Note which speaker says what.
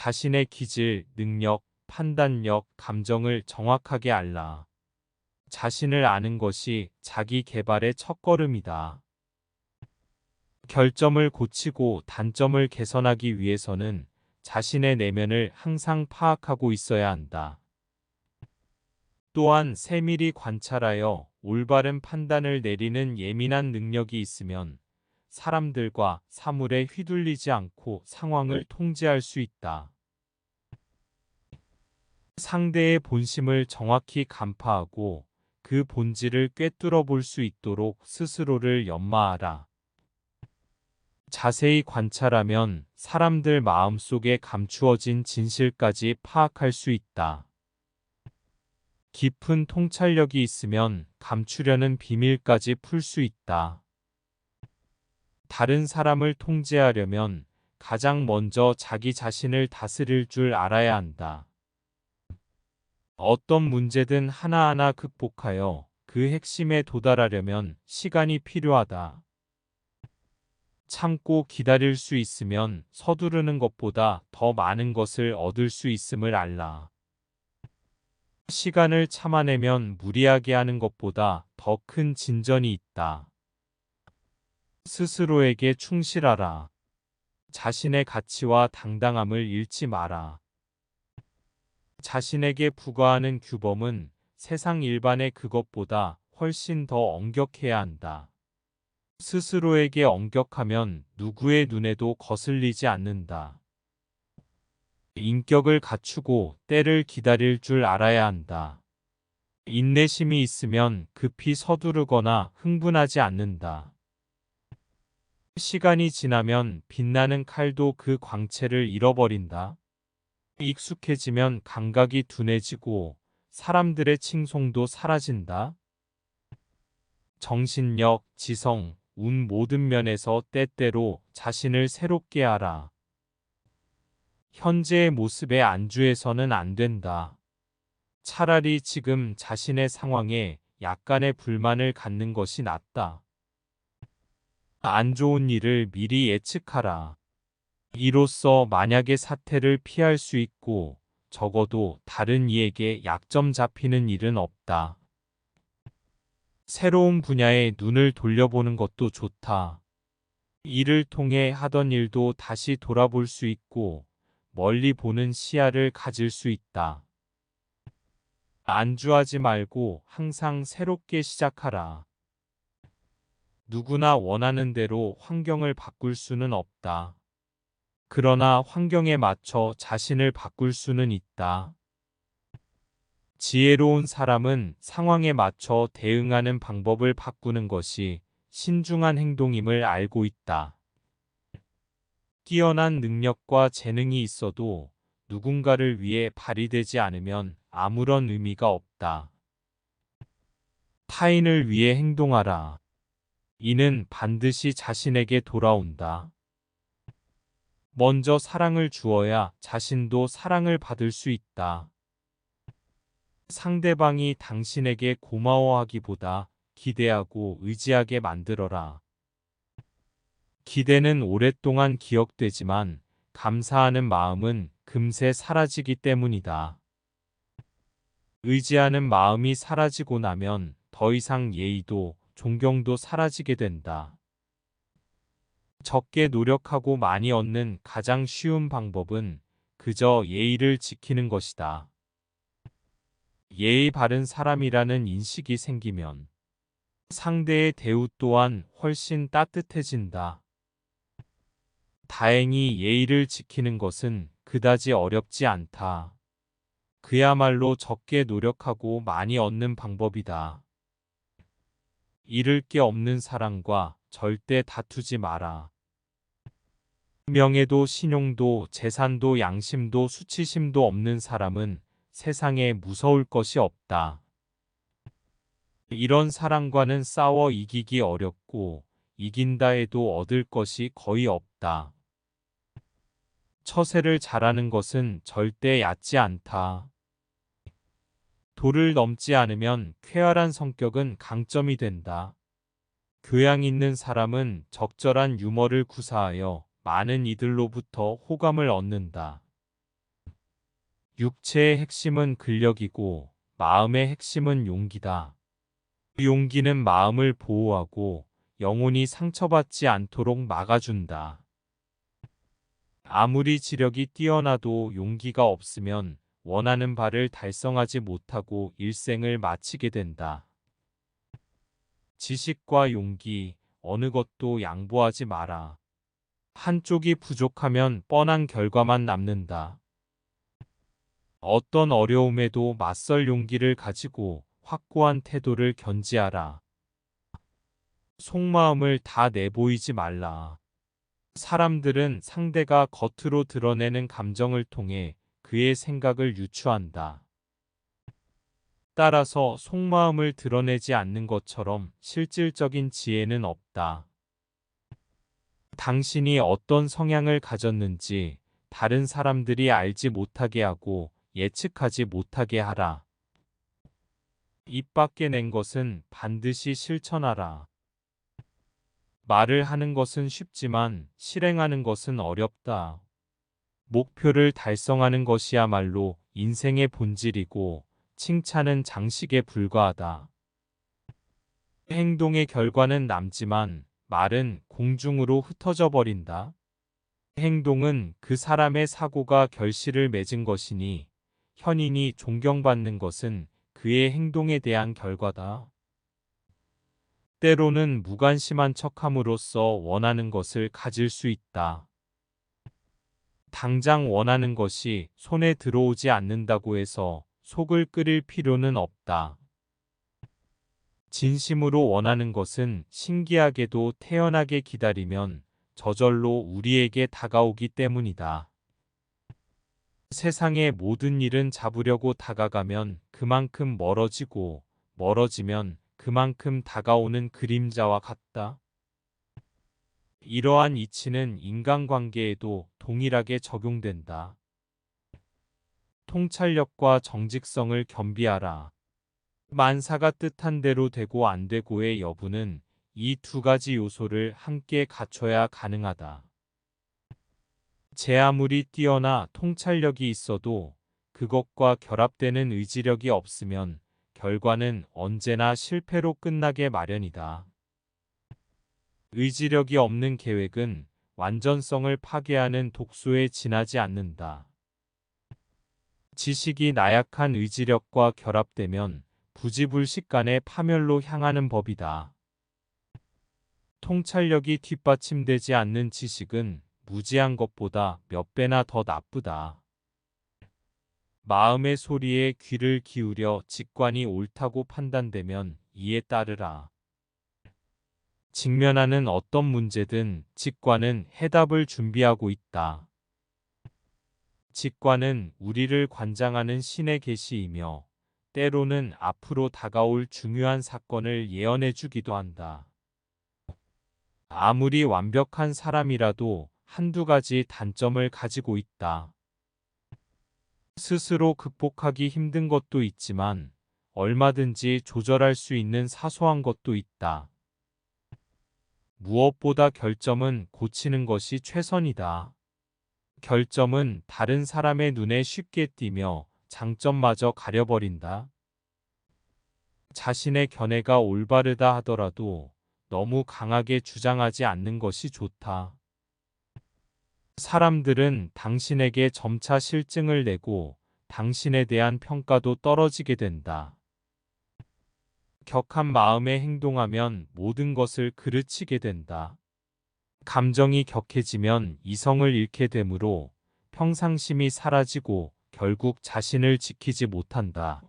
Speaker 1: 자신의 기질, 능력, 판단력, 감정을 정확하게 알라. 자신을 아는 것이 자기 개발의 첫걸음이다. 결점을 고치고 단점을 개선하기 위해서는 자신의 내면을 항상 파악하고 있어야 한다. 또한 세밀히 관찰하여 올바른 판단을 내리는 예민한 능력이 있으면 사람들과 사물에 휘둘리지 않고 상황을 통제할 수 있다. 상대의 본심을 정확히 간파하고 그 본질을 꿰뚫어 볼 수 있도록 스스로를 연마하라. 자세히 관찰하면 사람들 마음 속에 감추어진 진실까지 파악할 수 있다. 깊은 통찰력이 있으면 감추려는 비밀까지 풀 수 있다. 다른 사람을 통제하려면 가장 먼저 자기 자신을 다스릴 줄 알아야 한다. 어떤 문제든 하나하나 극복하여 그 핵심에 도달하려면 시간이 필요하다. 참고 기다릴 수 있으면 서두르는 것보다 더 많은 것을 얻을 수 있음을 알라. 시간을 참아내면 무리하게 하는 것보다 더 큰 진전이 있다. 스스로에게 충실하라. 자신의 가치와 당당함을 잃지 마라. 자신에게 부과하는 규범은 세상 일반의 그것보다 훨씬 더 엄격해야 한다. 스스로에게 엄격하면 누구의 눈에도 거슬리지 않는다. 인격을 갖추고 때를 기다릴 줄 알아야 한다. 인내심이 있으면 급히 서두르거나 흥분하지 않는다. 시간이 지나면 빛나는 칼도 그 광채를 잃어버린다. 익숙해지면 감각이 둔해지고 사람들의 칭송도 사라진다. 정신력, 지성, 운 모든 면에서 때때로 자신을 새롭게 하라. 현재의 모습에 안주해서는 안 된다. 차라리 지금 자신의 상황에 약간의 불만을 갖는 것이 낫다. 안 좋은 일을 미리 예측하라. 이로써 만약의 사태를 피할 수 있고 적어도 다른 이에게 약점 잡히는 일은 없다. 새로운 분야에 눈을 돌려보는 것도 좋다. 이를 통해 하던 일도 다시 돌아볼 수 있고 멀리 보는 시야를 가질 수 있다. 안주하지 말고 항상 새롭게 시작하라. 누구나 원하는 대로 환경을 바꿀 수는 없다. 그러나 환경에 맞춰 자신을 바꿀 수는 있다. 지혜로운 사람은 상황에 맞춰 대응하는 방법을 바꾸는 것이 신중한 행동임을 알고 있다. 뛰어난 능력과 재능이 있어도 누군가를 위해 발휘되지 않으면 아무런 의미가 없다. 타인을 위해 행동하라. 이는 반드시 자신에게 돌아온다. 먼저 사랑을 주어야 자신도 사랑을 받을 수 있다. 상대방이 당신에게 고마워하기보다 기대하고 의지하게 만들어라. 기대는 오랫동안 기억되지만 감사하는 마음은 금세 사라지기 때문이다. 의지하는 마음이 사라지고 나면 더 이상 예의도 존경도 사라지게 된다. 적게 노력하고 많이 얻는 가장 쉬운 방법은 그저 예의를 지키는 것이다. 예의 바른 사람이라는 인식이 생기면 상대의 대우 또한 훨씬 따뜻해진다. 다행히 예의를 지키는 것은 그다지 어렵지 않다. 그야말로 적게 노력하고 많이 얻는 방법이다. 잃을 게 없는 사람과 절대 다투지 마라. 명예도 신용도 재산도 양심도 수치심도 없는 사람은 세상에 무서울 것이 없다. 이런 사람과는 싸워 이기기 어렵고 이긴다 해도 얻을 것이 거의 없다. 처세를 잘하는 것은 절대 얕지 않다. 도를 넘지 않으면 쾌활한 성격은 강점이 된다. 교양 있는 사람은 적절한 유머를 구사하여 많은 이들로부터 호감을 얻는다. 육체의 핵심은 근력이고 마음의 핵심은 용기다. 용기는 마음을 보호하고 영혼이 상처받지 않도록 막아준다. 아무리 지력이 뛰어나도 용기가 없으면 원하는 바를 달성하지 못하고 일생을 마치게 된다. 지식과 용기, 어느 것도 양보하지 마라. 한쪽이 부족하면 뻔한 결과만 남는다. 어떤 어려움에도 맞설 용기를 가지고 확고한 태도를 견지하라. 속마음을 다 내보이지 말라. 사람들은 상대가 겉으로 드러내는 감정을 통해 그의 생각을 유추한다. 따라서 속마음을 드러내지 않는 것처럼 실질적인 지혜는 없다. 당신이 어떤 성향을 가졌는지 다른 사람들이 알지 못하게 하고 예측하지 못하게 하라. 입 밖에 낸 것은 반드시 실천하라. 말을 하는 것은 쉽지만 실행하는 것은 어렵다. 목표를 달성하는 것이야말로 인생의 본질이고 칭찬은 장식에 불과하다. 행동의 결과는 남지만 말은 공중으로 흩어져 버린다. 행동은 그 사람의 사고가 결실을 맺은 것이니 현인이 존경받는 것은 그의 행동에 대한 결과다. 때로는 무관심한 척함으로써 원하는 것을 가질 수 있다. 당장 원하는 것이 손에 들어오지 않는다고 해서 속을 끓일 필요는 없다. 진심으로 원하는 것은 신기하게도 태연하게 기다리면 저절로 우리에게 다가오기 때문이다. 세상의 모든 일은 잡으려고 다가가면 그만큼 멀어지고 멀어지면 그만큼 다가오는 그림자와 같다. 이러한 이치는 인간관계에도 동일하게 적용된다. 통찰력과 정직성을 겸비하라. 만사가 뜻한 대로 되고 안 되고의 여부는 이 두 가지 요소를 함께 갖춰야 가능하다. 제 아무리 뛰어나 통찰력이 있어도 그것과 결합되는 의지력이 없으면 결과는 언제나 실패로 끝나게 마련이다. 의지력이 없는 계획은 완전성을 파괴하는 독소에 지나지 않는다. 지식이 나약한 의지력과 결합되면 부지불식간의 파멸로 향하는 법이다. 통찰력이 뒷받침되지 않는 지식은 무지한 것보다 몇 배나 더 나쁘다. 마음의 소리에 귀를 기울여 직관이 옳다고 판단되면 이에 따르라. 직면하는 어떤 문제든 직관은 해답을 준비하고 있다. 직관은 우리를 관장하는 신의 계시이며 때로는 앞으로 다가올 중요한 사건을 예언해 주기도 한다. 아무리 완벽한 사람이라도 한두 가지 단점을 가지고 있다. 스스로 극복하기 힘든 것도 있지만 얼마든지 조절할 수 있는 사소한 것도 있다. 무엇보다 결점은 고치는 것이 최선이다. 결점은 다른 사람의 눈에 쉽게 띄며 장점마저 가려버린다. 자신의 견해가 올바르다 하더라도 너무 강하게 주장하지 않는 것이 좋다. 사람들은 당신에게 점차 실증을 내고 당신에 대한 평가도 떨어지게 된다. 격한 마음에 행동하면 모든 것을 그르치게 된다. 감정이 격해지면 이성을 잃게 되므로 평상심이 사라지고 결국 자신을 지키지 못한다.